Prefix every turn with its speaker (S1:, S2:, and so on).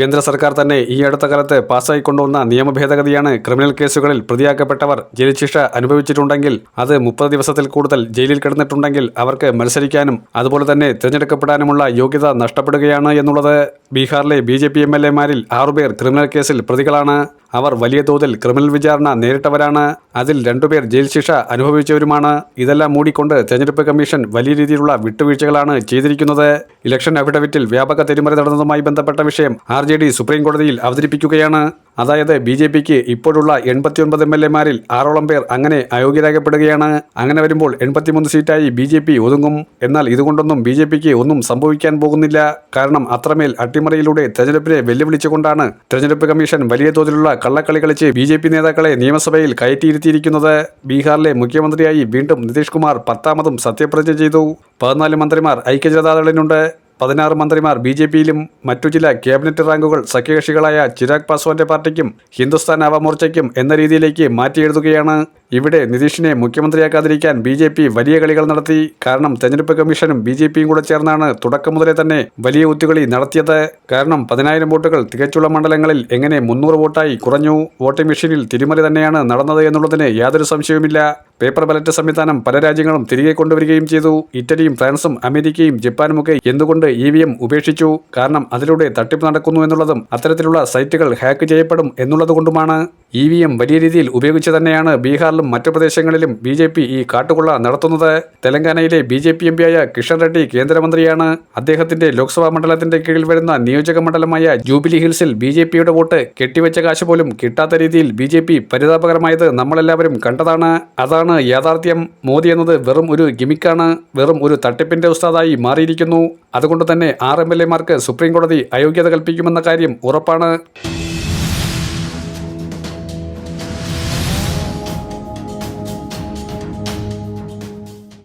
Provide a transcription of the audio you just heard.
S1: കേന്ദ്ര സർക്കാർ തന്നെ ഈ അടുത്ത കാലത്ത് പാസ്സായി കൊണ്ടുവന്ന നിയമ ഭേദഗതിയാണ് ക്രിമിനൽ കേസുകളിൽ പ്രതിയാക്കപ്പെട്ടവർ ജയിൽ ശിക്ഷ അനുഭവിച്ചിട്ടുണ്ടെങ്കിൽ അത് മുപ്പത് ദിവസത്തിൽ കൂടുതൽ ജയിലിൽ കിടന്നിട്ടുണ്ടെങ്കിൽ അവർക്ക് മത്സരിക്കാനും അതുപോലെ തന്നെ തിരഞ്ഞെടുക്കപ്പെടാനുമുള്ള യോഗ്യത നഷ്ടപ്പെടുകയാണ് എന്നുള്ളത് ബീഹാറിലെ B J P M L എമാരിൽ ആറുപേർ ക്രിമിനൽ കേസിൽ പ്രതികളാണ്. അവർ വലിയ തോതിൽ ക്രിമിനൽ വിചാരണ നേരിട്ടവരാണ്. അതിൽ രണ്ടുപേർ ജയിൽ ശിക്ഷ അനുഭവിച്ചവരുമാണ്. ഇതെല്ലാം മൂടിക്കൊണ്ട് തെരഞ്ഞെടുപ്പ് കമ്മീഷൻ വലിയ രീതിയിലുള്ള വിട്ടുവീഴ്ചകളാണ് ചെയ്തിരിക്കുന്നത്. ഇലക്ഷൻ അഫിഡവിറ്റിൽ വ്യാപക തിരിമറി നടന്നതുമായി ബന്ധപ്പെട്ട വിഷയം ആർ ജെ ഡി സുപ്രീം കോടതിയിൽ അവതരിപ്പിക്കുകയാണ്. അതായത് ബി ജെ പിക്ക് ഇപ്പോഴുള്ള എൺപത്തിയൊൻപത് എം എൽ എമാരിൽ ആറോളം പേർ അങ്ങനെ അയോഗ്യരാകപ്പെടുകയാണ് അങ്ങനെ വരുമ്പോൾ എൺപത്തിമൂന്ന് സീറ്റായി ബി ജെ പി ഒതുങ്ങും. എന്നാൽ ഇതുകൊണ്ടൊന്നും ബി ജെ പിക്ക് ഒന്നും സംഭവിക്കാൻ പോകുന്നില്ല. കാരണം അത്രമേൽ അട്ടിമറിയിലൂടെ തെരഞ്ഞെടുപ്പിനെ വെല്ലുവിളിച്ചുകൊണ്ടാണ് തെരഞ്ഞെടുപ്പ് കമ്മീഷൻ വലിയ തോതിലുള്ള കള്ളക്കളി കളിച്ച് ബി ജെ പി നേതാക്കളെ നിയമസഭയിൽ കയറ്റിയിരുത്തിയിരിക്കുന്നത്. ബീഹാറിലെ മുഖ്യമന്ത്രിയായി വീണ്ടും നിതീഷ് കുമാർ പത്താമതും സത്യപ്രതിജ്ഞ ചെയ്തു. പതിനാല് മന്ത്രിമാർ ഐക്യജനതാദളിനുണ്ട് പതിനാറ് മന്ത്രിമാർ ബി ജെ പിയിലും മറ്റു ചില ക്യാബിനറ്റ് റാങ്കുകൾ സഖ്യകക്ഷികളായ ചിരാഗ് പാസ്വാന്റെ പാർട്ടിക്കും ഹിന്ദുസ്ഥാൻ നവമോർച്ചയ്ക്കും എന്ന രീതിയിലേക്ക് മാറ്റിയെഴുതുകയാണ് ഇവിടെ നിതീഷിനെ മുഖ്യമന്ത്രിയാക്കാതിരിക്കാൻ ബി ജെ പി വലിയ കളികൾ നടത്തി. കാരണം തെരഞ്ഞെടുപ്പ് കമ്മീഷനും ബി ജെ പിയും കൂടെ ചേർന്നാണ് തുടക്കം മുതലേ തന്നെ വലിയ ഒത്തുകളി നടത്തിയത്. കാരണം പതിനായിരം വോട്ടുകൾ തികച്ചുള്ള മണ്ഡലങ്ങളിൽ എങ്ങനെ മുന്നൂറ് വോട്ടായി കുറഞ്ഞു. വോട്ടിംഗ് മെഷീനിൽ തിരിമറി തന്നെയാണ് നടന്നത് എന്നുള്ളതിന് യാതൊരു സംശയവുമില്ല. പേപ്പർ ബാലറ്റ് സംവിധാനം പല രാജ്യങ്ങളും തിരികെ കൊണ്ടുവരികയും ചെയ്തു. ഇറ്റലിയും ഫ്രാൻസും അമേരിക്കയും ജപ്പാനുമൊക്കെ എന്തുകൊണ്ട് ഇ വി എം ഉപേക്ഷിച്ചു? കാരണം അതിലൂടെ തട്ടിപ്പ് നടക്കുന്നു എന്നുള്ളതും അത്തരത്തിലുള്ള സൈറ്റുകൾ ഹാക്ക് ചെയ്യപ്പെടും എന്നുള്ളതുകൊണ്ടുമാണ്. ഇ വി എം വലിയ രീതിയിൽ ഉപയോഗിച്ച് തന്നെയാണ് ബീഹാറിലും മറ്റു പ്രദേശങ്ങളിലും ബി ജെ പി ഈ കാട്ടുകൊള്ള നടത്തുന്നത്. തെലങ്കാനയിലെ ബി ജെ പി എം പിയായ കിഷൻ റെഡ്ഡി കേന്ദ്രമന്ത്രിയാണ്. അദ്ദേഹത്തിന്റെ ലോക്സഭാ മണ്ഡലത്തിന്റെ കീഴിൽ വരുന്ന നിയോജക മണ്ഡലമായ ജൂബിലി ഹിൽസിൽ ബി ജെ പിയുടെ വോട്ട് കെട്ടിവെച്ച കാശ് പോലും കിട്ടാത്ത രീതിയിൽ ബി ജെ പി പരിതാപകരമായത് നമ്മളെല്ലാവരും കണ്ടതാണ്. അതാണ് യാഥാർത്ഥ്യം. മോദി എന്നത് വെറും ഒരു ഗിമിക്കാണ്. വെറും ഒരു തട്ടിപ്പിന്റെ ഉസ്താദായി മാറിയിരിക്കുന്നു. അതുകൊണ്ട് തന്നെ ആറ് എം എൽ എമാർക്ക് സുപ്രീംകോടതി അയോഗ്യത കൽപ്പിക്കുമെന്ന കാര്യം ഉറപ്പാണ്.